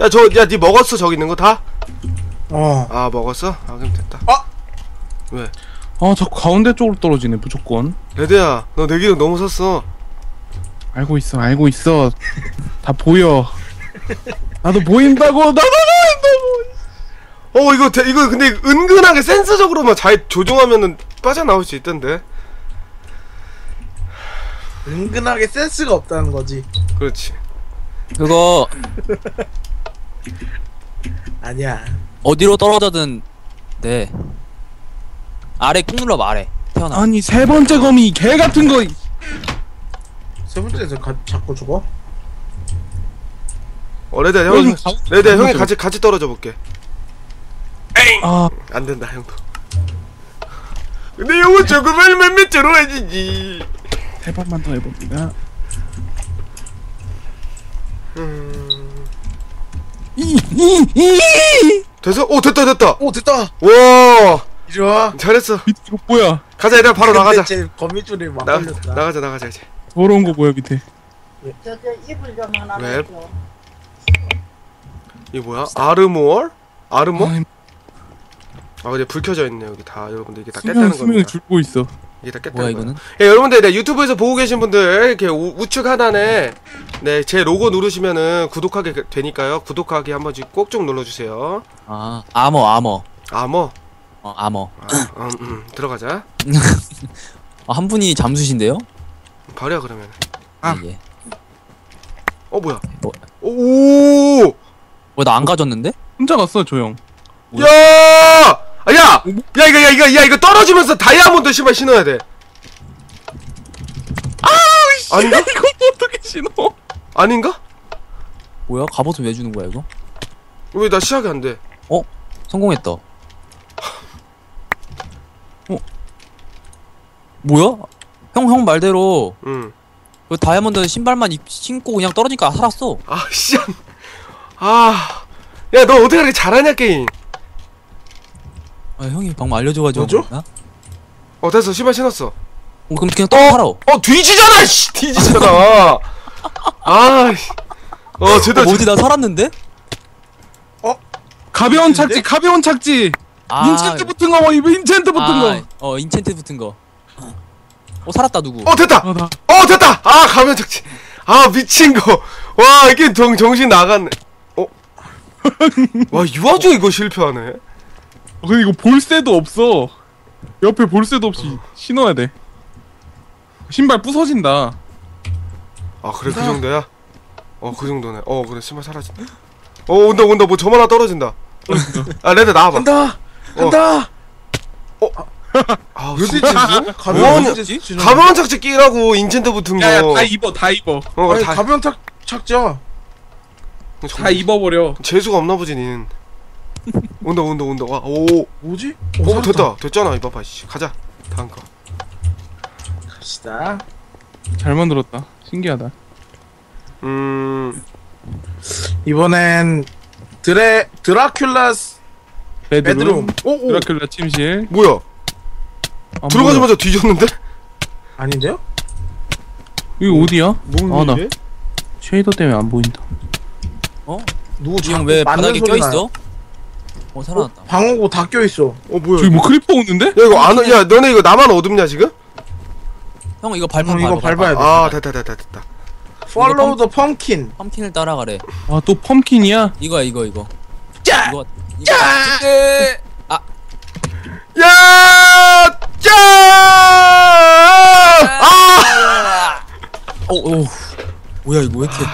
야 저 야 니 먹었어 저기 있는 거 다? 어. 아 먹었어? 아 그럼 됐다 아! 왜? 아 자꾸 가운데 쪽으로 떨어지네 무조건 레드야 너 내 기록 너무 섰어 알고 있어 알고 있어 다 보여 나도 보인다고 나도 보인다고 어 이거 대, 이거 근데 은근하게 센스적으로만 잘 조종하면은 빠져나올 수 있던데 은근하게 센스가 없다는 거지. 그렇지 그거 아니야. 어디로 떨어져든 네. 아래 꾹 눌러봐 아래 태어나. 아니 세 번째 거미 개 같은 거세 번째에서 가, 자꾸 죽어? 어 레드야 왜형 가- 레드야 형이 가운데 같이 같이 떨어져 볼게. 아. 안 된다 형도 근데 형은 조금만 몇몇 들어와야지. 세 번만 더 해봅니다 음... 됐어? 오 됐다 됐다 오 됐다. 와 이리 와. 잘했어 밑에 이거 뭐야 가자 얘들아 바로 나가자 제 거미줄이 막 나, 걸렸다. 나가자 나가자 이제 더러운 거 뭐야 밑에 저저 이불 좀 하나 왜? 줘. 이게 뭐야? 아르모얼? 아르모? 아 근데 불 켜져 있네 여기 다 여러분들 이게 다 수명 깼다는 수명이 겁니다 줄고 있어 이게 다 깼다는 뭐야 거야 이거는? 예, 여러분들 네, 유튜브에서 보고 계신 분들 이렇게 우, 우측 하단에 네 제 로고 누르시면은 구독하게 그- 되니까요. 구독하기 한 번씩 꼭 좀 눌러 주세요. 아 아머 아머. 아머? 어 아머. 아, 음, 음, 들어가자. 아, 한 분이 잠수신데요? 버려 그러면. 아. 예, 예. 어 뭐야? 뭐? 오! 뭐 나 안 가졌는데? 혼자 갔어 조용. 뭐야? 야! 아, 야! 야 이거 야 이거 야 이거 떨어지면서 다이아몬드 신발 신어야 돼. 아닌가? 이거 어떻게 신어 아닌가? 뭐야 갑옷은 왜 주는 거야 이거 왜 나 시작이 안 돼? 성공했다 어 뭐야 형 형 말대로 응. 그 다이아몬드 신발만 입, 신고 그냥 떨어지니까 살았어 아 씨. 아. 야 너 어떻게 그렇게 잘하냐 게임? 아, 형이 방금 알려줘가지고 뭐죠? 어 됐어 신발 신었어. 어, 그럼 그냥 떨어 살아 어 뒤지잖아 씨 뒤지잖아. 아. 씨. 어 제대로. 뭐지 나 살았는데? 가벼운 착지 가벼운 착지 아, 인챈트 붙은 거뭐 이거 인챈트 붙은 아, 어 인챈트 붙은 거. 어 살았다 누구? 어 됐다. 거어나 어 됐다. 아 가면 적지. 아 미친 거. 와 이게 정 정신 나갔네. 어. 와이 와중에 이거 실패하네. 근데 이거 볼새도 없어. 옆에 볼새도 없이 신어야 돼. 신발 부서진다. 아 그래? 그 정도야? 어 그 정도네. 어 그래. 신발 사라진다 어 온다 온다. 뭐 저만 하나 떨어진다. 아 레드 나와봐. 간다. 간다. 아왜 되지? 진짜? 이거? 가벼운. 가벼운 착지 끼라고 인챈트 붙은 야야 거. 다 입어 다 입어. 어, 아니 다, 가벼운 착 착지야. 정- 다 입어버려. 재수가 없나 보지 니는 온다 온다 온다 와 오 뭐지? 어, 살았다. 됐다 됐잖아 이봐 봐 씨 가자 다음 거 갑시다. 잘 만들었다 신기하다 음... 이번엔 드레 드라큘라스 베드룸, 베드룸. 오, 오 드라큘라 침실 뭐야 안 들어가자마자 뒤졌는데? 아닌데요? 이거 어디야? 뭔 아, 일이래? 쉐이더 때문에 안 보인다 누구 이형 자꾸 왜 바닥에 소리 껴 나요. 있어? 어 살아났다. 방어구 다 껴 있어. 어 뭐야 저기 뭐 크리퍼 오는데? 야 이거 안, 야 너네 이거 나만 어둡냐 지금? 형 이거 발판 형, 이거 밟아, 밟아야 돼. 아 됐다 됐다 됐다 Follow the pumpkin. 펌킨을 따라가래. 아 또 펌킨이야? 이거야 이거 이거. 짜! 이거 이거. 네. 아 야! 짜! 아! 어 어. 뭐야 이거 왜 이렇게?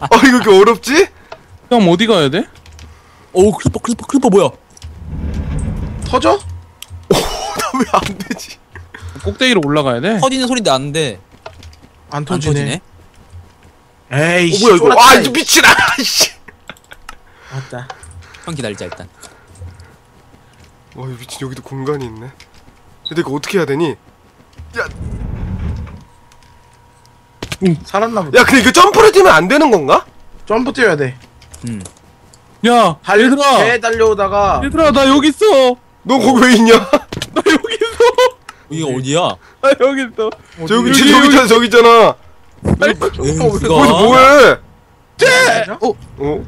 아! 아, 이거 이렇게 어렵지? 형 어디 가야 돼? 오 클리퍼 클리퍼 클리퍼 뭐야? 터져? 나왜 안 되지? 꼭대기로 올라가야 돼? 터지는 소리 나는데 안안 터지네. 터지네. 에이 어, 씨. 뭐야, 이거? 아, 이. 이 미친, 아, 씨. 맞다. 형 기다리자 일단. 와, 이 미친, 여기도 공간이 있네. 근데 이거 어떻게 해야 되니? 응. 살았나 보다. 야, 근데 이거 점프를 뛰면 안 되는 건가? 점프 뛰어야 돼. 음. 야, 달, 얘들아. 개 달려오다가 얘들아, 나 여기 있어. 너 거기 왜 있냐? 나 여기 있어. 이게 어디야? 나 여기 있어. 저 여기, 저기 있잖아, 저기 있잖아. 아니, 거기서 뭐해? 쟤! 어? 어? 어?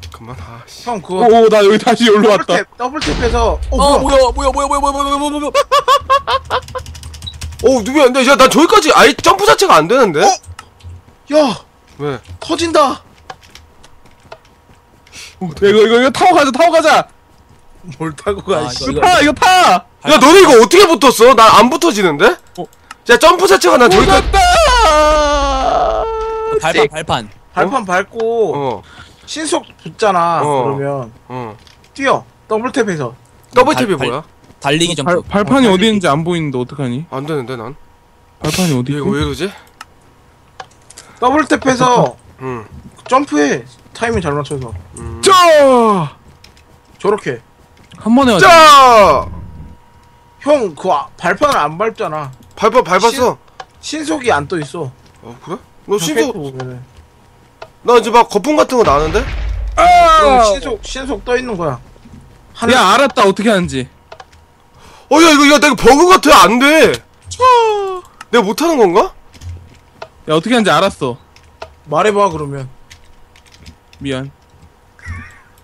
잠깐만, 아, 씨. 형 그거 오, 나 여기 다시 여기로 더블 탭, 더블 탭해서 어, 어 뭐야? 뭐야 뭐야 뭐야 뭐야 뭐야 뭐야 뭐야 어 누구야? 근데 야난 저기까지 아예 점프 자체가 안 되는데? 야! 왜? 터진다! 어, 이거 이거 이거 타고 가자 타고 가자! 뭘 타고 가 아, 씨. 이거- 이거 타 이거 타! 야 너네 이거 어떻게 붙었어? 난 안 붙어지는데? 어? 야 점프 자체가 난 저기까지 붙었다! 발판 발판. 발판 밟고 어. 신속 붙잖아 어. 그러면. 어. 뛰어. 더블 탭해서. 더블 발- 탭이 발- 뭐야? 달리기 점프 발, 발판이 어 디 있는지 안 보이는데 어떡하니 안 되는데 난. 발판이 어디 이거 있고 왜 이러지? 더블 탭해서 응. 점프해 타이밍 잘 맞춰서 음. 자! 저렇게 한 번에 가자 자! 형그 발판을 안 밟잖아 밟아 밟았어. 신 속이 안 떠 있어 어 그래? 너 신속 나 이제 막 거품 같은 거 나는데? 그럼 신속 신속 떠 있는 거야 하늘 야 알았다 어떻게 하는지 어야 이거 야 내가 버그 같아 안 돼. 내가 못 하는 건가? 야 어떻게 하는지 알았어 말해봐 그러면 미안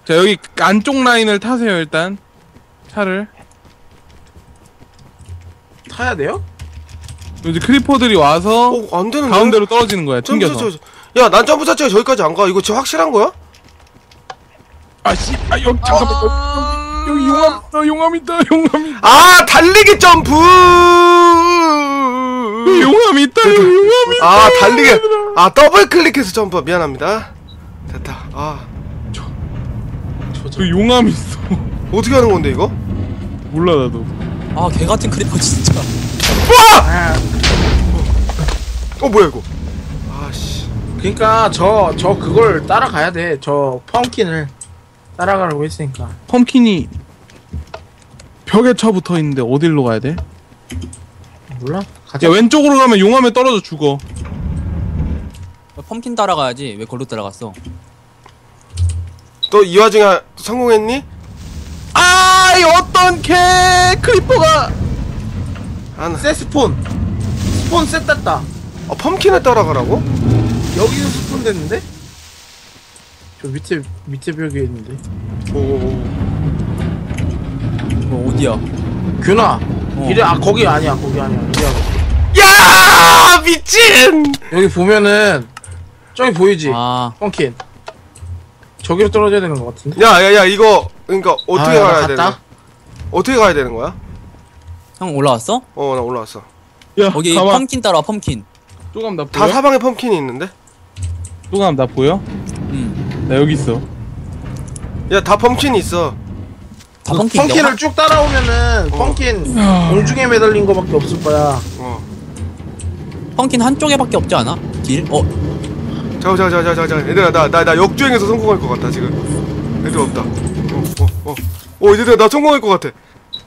자 여기 안쪽 라인을 타세요 일단 차를 타야 돼요? 이제 크리퍼들이 와서 어 안 되는데. 가운데로 떨어지는 거야 튕겨서 자체가- 야, 난 점프 자체가 저기까지 안 가. 이거 지금 확실한 거야? 아씨 아 여기 잠깐만 여기, 여기 용암 있다 용암 있다 용암 있다 아, 달리기 점프! 용암 있다 여기 용암 있다 아, 달리기. 아, 더블 클릭해서 점프. 미안합니다. 됐다. 아, 저 용암 있어 어떻게 하는 건데 이거? 몰라 나도 아 개같은 크리퍼 진짜 아, 어, 뭐야 이거? 아, 씨. 그러니까 저 저 그걸 따라가야 돼저 펌킨을 따라가라고 했으니까 펌킨이 벽에 쳐 붙어 있는데 어디로 가야 돼? 몰라? 가자 야 왼쪽으로 가면 용암에 떨어져 죽어 펌킨 따라가야지 왜 걸로 따라갔어 너이 와중에 성공했니? 아, 이 어떤 개 크리퍼가 아, 나. 세 스폰 스폰 셋 땄다 아, 펌킨에 따라가라고? 여기서 스폰 됐는데? 저 밑에 밑에 벽에 있는데 오, 오, 오. 이거 어디야 균아 어. 이래 아 거기 아니야 거기 아니야 미안 야, 미친! 여기 보면은 저기 보이지 아 펌킨 저기로 떨어져야 되는 것 같은데 야, 야, 야, 이거 그러니까 어떻게 아, 나 가야 갔다? 되는 거야? 어떻게 가야 되는 거야? 형 올라왔어? 어, 나 올라왔어. 야 거기 가만 펌킨 따라와 펌킨 쪼감 나다 보여? 사방에 펌킨이 있는데? 쪼감 나 보여? 응다 나 여기 있어 야, 다 펌킨이 있어. 펌킨 펌킨을 쭉 따라오면은 어. 펌킨 야. 공중에 매달린 거밖에 없을 거야 어. 펌킨 한쪽에밖에 없지 않아? 길? 어? 잠깐, 잠깐, 잠깐, 잠깐, 잠깐. 얘들아, 나, 나, 나 역주행해서 성공할 것 같다, 지금. 애들 없다. 어, 어, 어. 어, 얘들아, 나 성공할 것 같아.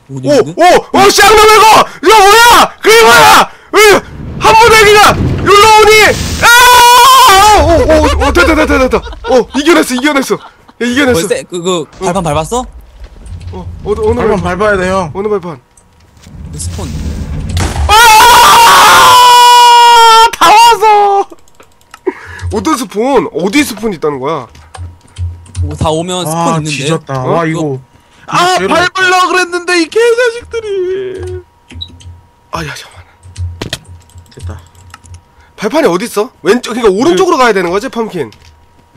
오? 오, 오, 쌍놈 이거! 이거 뭐야! 그게 뭐야! 으, 한 무대기가 여기로 오니! 아! 오, 오, 오, 됐다, 됐다, 됐다. 어, 이겨냈어, 이겨냈어. 야, 이겨냈어. 벌써 그, 그 발판 밟았어? 어, 어느, 어느 발판 발판? 밟아야 돼 형 어느 발판? 그 스폰 아! 다 와서! 어떤 스폰? 어디 스폰 있다는 거야? 오, 다 오면 스폰 아 있는데 뒤졌다 어? 와 이거 아 밟으려 그랬는데 이 개자식들이 아, 야. 됐다 발판이 어디 있어? 왼쪽, 그러니까 오른쪽으로 가야 되는 거지, 펌킨?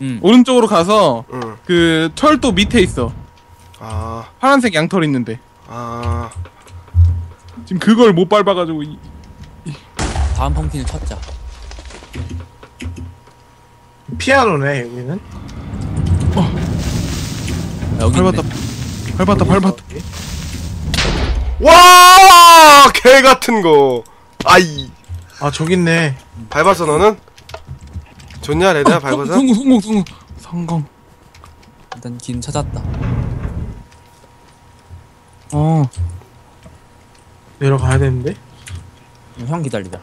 응 오른쪽으로 가서 응. 그 철도 밑에 있어 아, 파란색 양털 있는데 아. 지금 그걸 못 밟아가지고 이- 다음 펌킨을 찾자 피아노네 여기는 야, 여기 밟았다 있네. 밟았다 밟았다 와! 개 같은 거. 아이. 아 저기 있네 밟았어, 너는? 좋냐, 레드야, 밟아서? 성공 성공 성공 성공 일단 길 찾았다 어 내려가야 되는데 형 기다리자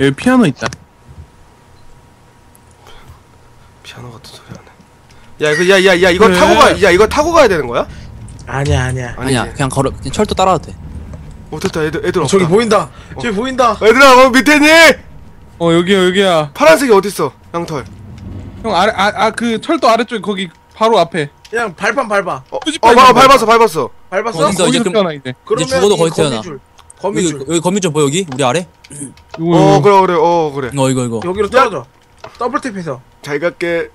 여기 피아노 있다 피아노 같은 소리 하네. 야, 이거, 야, 야, 야, 이거 그래. 타고 가, 야, 이거 타고 가야 되는 거야? 아니야 아니야. 아니지. 아니야 그냥 걸어 그냥 철도 따라도 돼 어 됐다 애들 애들 없다 저기 보인다. 저기 보인다. 얘들아 어 밑에 있니? 어 여기야 여기야 파란색이 어딨어 양털 형 아래 아아그 철도 아래쪽에 거기 바로 앞에 그냥 발판 밟아. 어, 어 밟아, 봐, 밟았어 밟았어 밟았어? 이제 거기서 그럼- 태어나 이제 그러면 죽어도 이 거기서 태어나. 거미줄. 여기, 거미줄. 여기 거미줄 보여 여기 우리 아래 이거 어 그래 그래 어 그래 어 이거 이거 여기로 떨어져. 더블 탭해서. 잘 갈게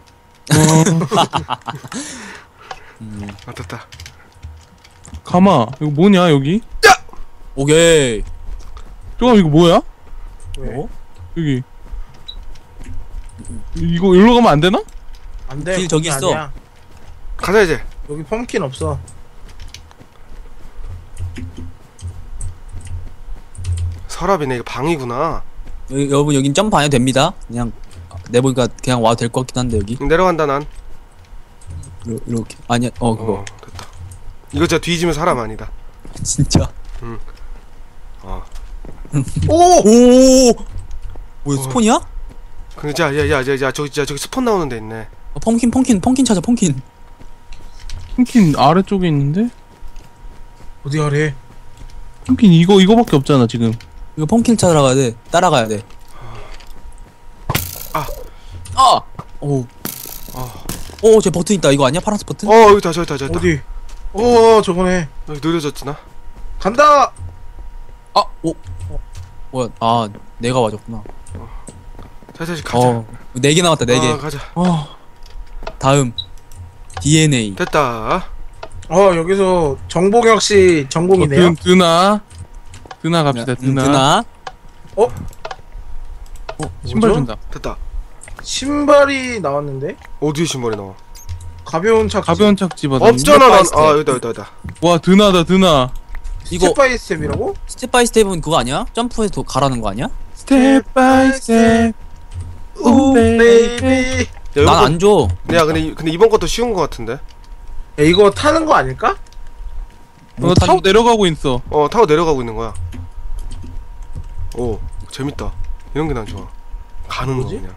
어, 아 됐다 가마 이거 뭐냐 여기 오케이. 조금 이거 뭐야? 왜? 어? 여기. 이거 일로 가면 안 되나? 안 돼. 길 저기 거기 있어. 아니야. 가자 이제. 여기 펌킨 없어. 서랍이네. 이거 방이구나. 여기, 여러분 여긴 점프 안 해도 됩니다. 그냥 내보니까 그냥 와도 될 것 같긴 한데 여기. 내려간다 난. 이렇게. 아니야. 어 그거. 어, 됐다. 이거 진짜 뒤지면 사람 아니다. 진짜 어 오! 오 뭐야 어. 스폰이야? 근데 자야야 야 야, 저기 자 저기 스폰 나오는 데 있네 어, 펌킨 펌킨 펌킨 찾아 펌킨 핑킨 아래쪽에 있는데 어디 아래? 핑킨 이거 이거밖에 없잖아 지금 이거 펌킨 찾아러 가야 돼 따라가야 돼 아. 아! 오 어, 오, 저 버튼 있다. 이거 아니야? 파란색 버튼? 어 여기다 저기다 저기다 어디? 어 저거네. 여기 느려졌지 나 간다. 아, 오. 어, 뭐야? 아, 내가 맞았구나. 자 다시 가자 어, 네 개 남았다. 네 개. 아, 가자 아 다음 DNA. 됐다 어 여기서 정봉혁 씨 어, 전공이네요. 드, 드나 드나 갑시다 음, 드나 드나. 신발 뭐죠? 준다 됐다 신발이 나왔는데 어디에 신발이 나와 가벼운 착지. 가벼운 착지 받아 없잖아 난 바이스텝. 아 여기다 여기다 여기다 와 드나다 드나 이거 스텝 바이 스텝이라고? 스텝 바이 스텝은 그거 아니야? 점프해서 도- 가라는 거 아니야? 스텝 바이 스텝 오 베이비. 난 안 줘. 야 근데 이- 근데 이번 것도 쉬운 거 같은데 야, 이거 타는 거 아닐까? 어, 타고 내려가고 있어 어 타고 내려가고 있는 거야 오 재밌다 이런 게 난 좋아 가는 거 뭐지? 그냥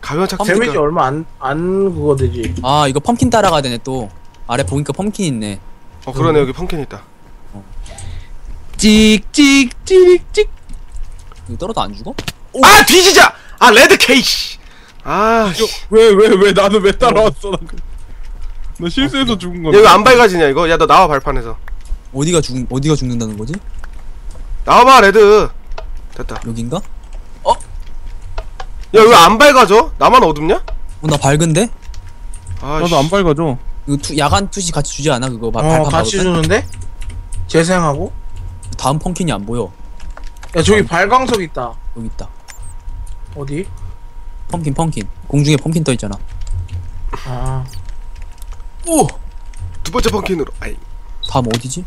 가벼운 착지 데미지 얼마 안안 그거 되지. 아, 이거 펌킨 따라가야 되네 또. 아래 보니까 펌킨 있네. 어 그러네. 여기 펑킨 있다. 찍찍찍찍. 이거 떨어도 안 죽어? 아 뒤지자! 아 레드 케이씨 아 씨. 왜 왜 왜 나는 왜 따라왔어? 나, 그- 나 실수해서 죽은 건데. 얘왜안 밝아지냐 이거? 야 너 나와 발판에서. 어디가 죽 어디가 죽는다는 거지? 나와봐 레드! 됐다. 여긴가? 야왜 안 밝아져? 나만 어둡냐? 어, 나 밝은데? 아 나도 안 밝아져 이거 투, 야간 투시 같이 주지 않아? 그거 바, 어 발판 같이 때? 주는데 재생하고. 다음 펌킨이 안 보여. 야 저기 발광석 있다. 여기 있다. 어디? 펌킨 펌킨. 공중에 펌킨 떠 있잖아. 아 오! 두 번째 펑킨으로 아이 다음 어디지?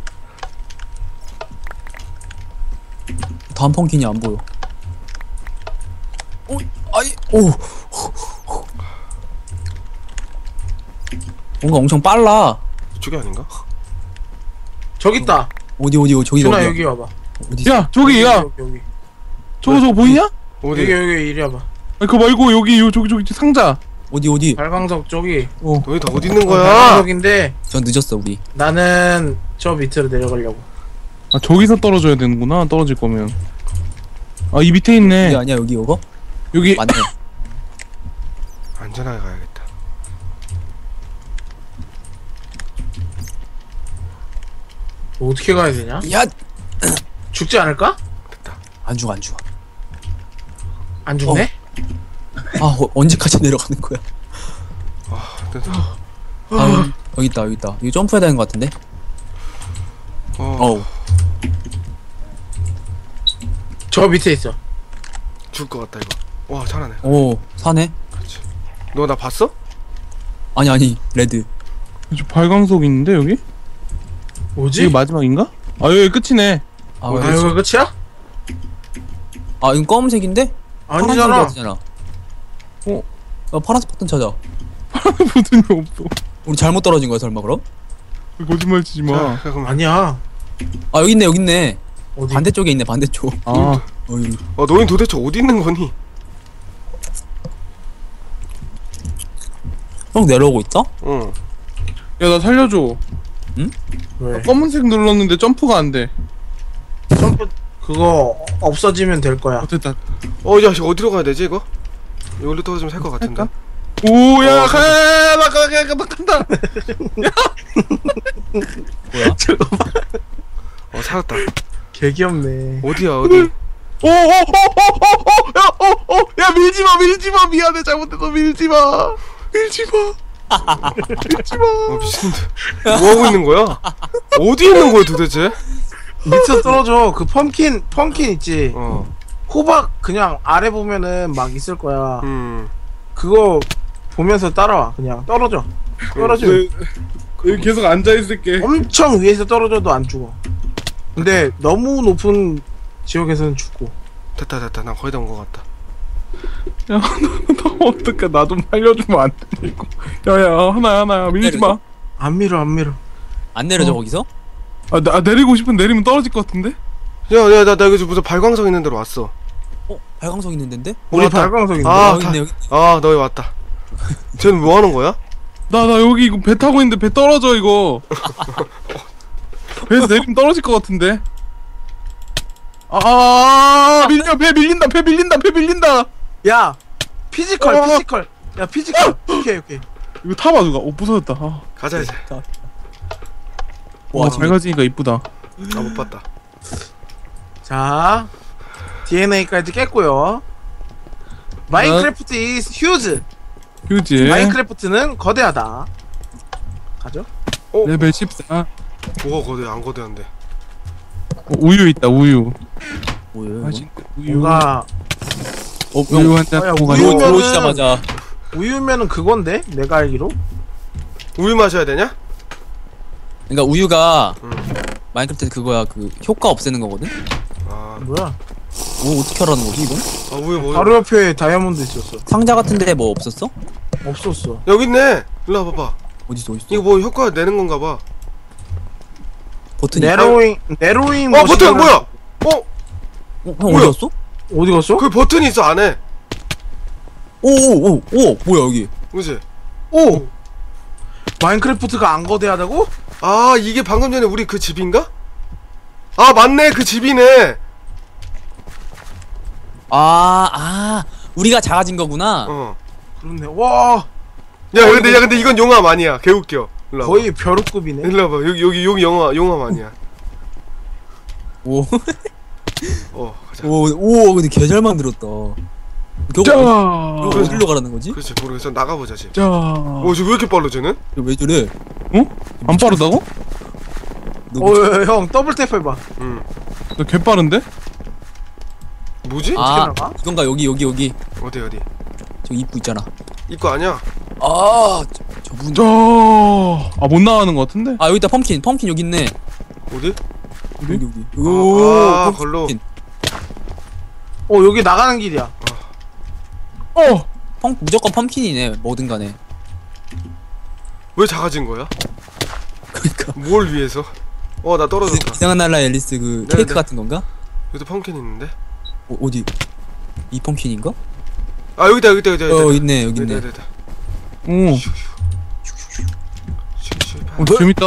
다음 펑킨이 안 보여. 오, 아이, 오. 뭔가 엄청 빨라. 이쪽이 아닌가 저기 있다. 어디 어디 어디 저기 준아 어디야? 여기 와봐. 어디? 야 저기 야 여기 여기 저거 저거 보이냐? 어디 여기 여기 이리 와봐. 아니, 그거 말고 여기 요 저기 저기 상자 어디 어디? 발광석 저기. 너희 다 어디 있는 거야 발광석인데 전 늦었어 우리. 나는 저 밑으로 내려가려고. 아 저기서 떨어져야 되는구나 떨어질 거면 아 이 밑에 여기 있네 아니야 여기 이거? 여기 맞네. 안전하게 가야겠다 어떻게 가야 되냐? 야, 죽지 않을까? 안 죽어 안 죽어. 안 죽네? 아 어, 언제까지 내려가는 거야? 됐다 아 여기, 여기 있다 여기 있다. 여기 점프해야 되는 것 같은데? 어 어우. 저 밑에 있어. 죽을 것 같다 이거 와 잘하네 오 사네. 너 나 봤어? 아니 아니 레드. 저 발광석 있는데 여기? 뭐지? 이게 마지막인가? 아 여기 끝이네 아, 아 여기 이거 끝이야? 아 이건 검은색인데? 아니잖아. 파란색이잖아. 어? 어 파란색 버튼 찾아. 버튼이 없어 우리 잘못 떨어진 거야 설마 그럼? 거짓말 치지 자마 그럼 아니야. 아 여기 있네 여기 있네. 어디? 반대쪽에 있네 반대쪽. 아, 어. 어 너희 도대체 어디 있는 거니 형 내려오고 있다? 응 야 나 살려줘 왜? 검은색 눌렀는데 점프가 안 돼 점프 그거 없어지면 될 거야. 어 됐다 어, 야, 씨, 어디로 가야 되지, 이거? 여기로 떨어지면 살 것 같은데. 할까? 오 야 어, 가나 가나 나 간다 뭐야? 어, 살았다. 개 귀엽네. 어디야, 어디? 오 오 오오오오 야 밀지 마 밀지 마 미안해 잘못해서 밀지 마 밀지 마 밀지마 어, 미친데. 뭐 하고 있는 거야? 어디 있는 거야, 도대체? 밑에 떨어져. 그 펌킨 펌킨 있지. 어, 호박 그냥 아래 보면은 막 있을 거야. 음. 그거 보면서 따라와. 그냥 떨어져. 떨어져. 네, 여기 계속 앉아있을게 엄청 위에서 떨어져도 안 죽어. 근데 너무 높은 지역에서는 죽고. 됐다, 됐다. 난 거의 다 온 것 같다. 야, 너 어떡해, 나 좀 살려주면 안 돼, 이거. 야, 야, 하나야, 하나야, 밀지 마. 안 밀어 안 밀어. 안 내려져 어. 거기서? 아, 나 내리고 싶은 내리면 떨어질 것 같은데? 야, 야, 나, 나 여기 무슨 발광석 있는 데로 왔어. 어? 발광석 있는 데인데? 우리 왔다. 발광석인데. 아, 여기 다- 있네 여기 아, 너 여기 왔다. 쟤는 뭐 하는 거야? 나, 나 여기 이거 배 타고 있는데 배 떨어져, 이거. 배에서 내리면 떨어질 것 같은데? 아, 밀려, 배 밀린다, 배 밀린다, 배 밀린다! 야 피지컬 어. 피지컬. 야 피지컬. 오케이 오케이. 이거 타봐, 누가. 오, 부서졌다. 아, 가자, 이제. 와잘 지금 가지니까 이쁘다. 아, 못 봤다. 자 DNA까지 깼고요. 마인크래프트 is huge. 그지? 마인크래프트는 거대하다. 가죠? 레벨 14. 뭐가 거대, 안 거대한데. 어, 우유 있다, 우유. 뭐야 이거? 맛있는 우유. 뭔가 어, 우유 형한잔 어, 야, 우유 가자. 우유면은- 들어오시자마자 우유면은 그건데 내가 알기로 우유 마셔야 되냐? 그러니까 우유가 음. 마인크래프트 그거야 그 효과 없애는 거거든? 아, 뭐야? 뭐 어떻게 하라는 거지 이건? 아 우유 뭐? 바로 옆에 다이아몬드 있었어. 상자 같은데 뭐 없었어? 없었어. 여기 있네. 일로 와봐봐. 어디서 어디서? 이거 뭐 효과 내는 건가 봐. 버튼이 네로잉 네로잉 어, 버튼 뭐야? 어, 어, 형 뭐야? 어디 갔어? 어디 갔어? 그 버튼이 있어 안에. 오오 오 오, 뭐야 여기? 그지? 오 마인크래프트가 안 거대하다고? 아 이게 방금 전에 우리 그 집인가? 아 맞네 그 집이네. 아, 아, 우리가 작아진 거구나. 어. 그렇네. 와야 근데 야 근데 이건 용암 아니야. 개웃겨. 일로 와봐. 거의 벼룩급이네. 일로 와봐. 여기 여기 여기 영화 용암 아니야. 오, 어 가자. 오, 오, 근데 개 잘 만들었다. 이거 자, 어, 어디로 가라는 거지? 그렇지 모르겠어. 나가보자 집. 자. 어 지금 왜 이렇게 빨라 쟤는? 왜 저래? 안 빠르다고? 너 어, 야, 형 더블 탭 해봐. 응. 너개 빠른데? 뭐지? 아, 나가? 이건가 여기 여기 여기 어디 어디? 저 입구 있잖아. 이거 아니야? 아, 저, 저분. 자, 아, 못 나가는 것 같은데? 아 여기다 펌킨, 펌킨 여기 있네. 어디? 여기 여기. 아, 펌킨. 어 여기 나가는 길이야. 어! 펌 무조건 펌킨이네. 뭐든 간에. 왜 작아진 거야? 그러니까 뭘 위해서? 어 나 떨어졌다. 이상한 나라 앨리스 그 네, 케이크 네. 같은 건가? 여기도 펌킨 있는데? 어, 어디? 이 펌킨인가? 아 여기다 여기다 여기다. 여기다. 어 있네 여기 여기다 있네. 여기다. 오, 슈슈. 어, 재밌다.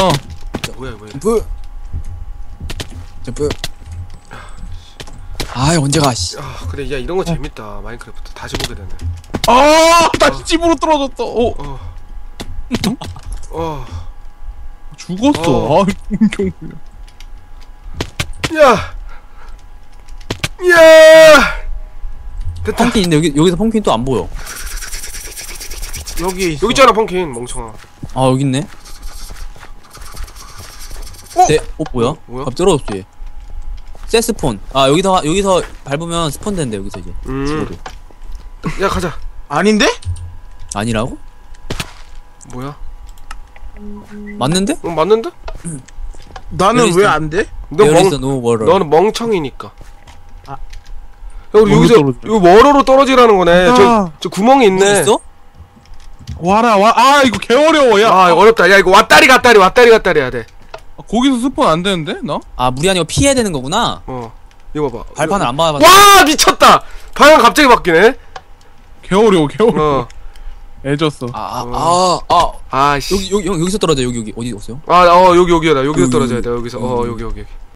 뭐야 뭐야? 점프. 점프. 아 언제 가 씨. 아 그래 야 이런 거 재밌다 마인크래프트 다시 보게 되네 아, 다시 집으로 떨어졌다. 어, 어. 어. 죽었어. 어. 아, 경우야. 야. 야. 됐다. 펌킨 있는데 여기 여기서 펌킨 또 안 보여. 여기 있어. 여기 있잖아 펑킨 멍청아. 아 여기 있네. 어? 네, 어 뭐야? 뭐야? 갑자기 떨어졌어 얘. 세스폰. 아 여기서 여기서 밟으면 스폰 된대 여기서 이제. 음. 집으로. 야 가자. 아닌데? 아니라고? 뭐야? 맞는데? 어 맞는데? 나는 여기 왜. 안 돼? 너 There is 멍. no water. 너는 멍청이니까. 아. 야 우리 여기서 떨어져? 이거 워러로 떨어지라는 거네. 아. 저 저 구멍이 뭐 있네. 있어? 와라, 와. 아, 이거 개 어려워. 야. 아 어렵다. 야 이거 왔다리 갔다리 왔다리 갔다리 해야 돼. 아, 거기서 스폰 안 되는데? 나? 아 물이 아니고 피해야 되는 거구나. 어. 이거 봐봐. 발판을 안 밟아. 와 미쳤다. 방향 갑자기 바뀌네. 개 어려워, 개 어려워. 어. 애졌어. 아아아 아, 아, 아씨 여기 여기 형 여기서 떨어져 여기 여기 어디 오세요? 아어 여기 여기야 나 여기서 여기, 떨어져야. 돼 여기서 어 여기. 여기 여기 여기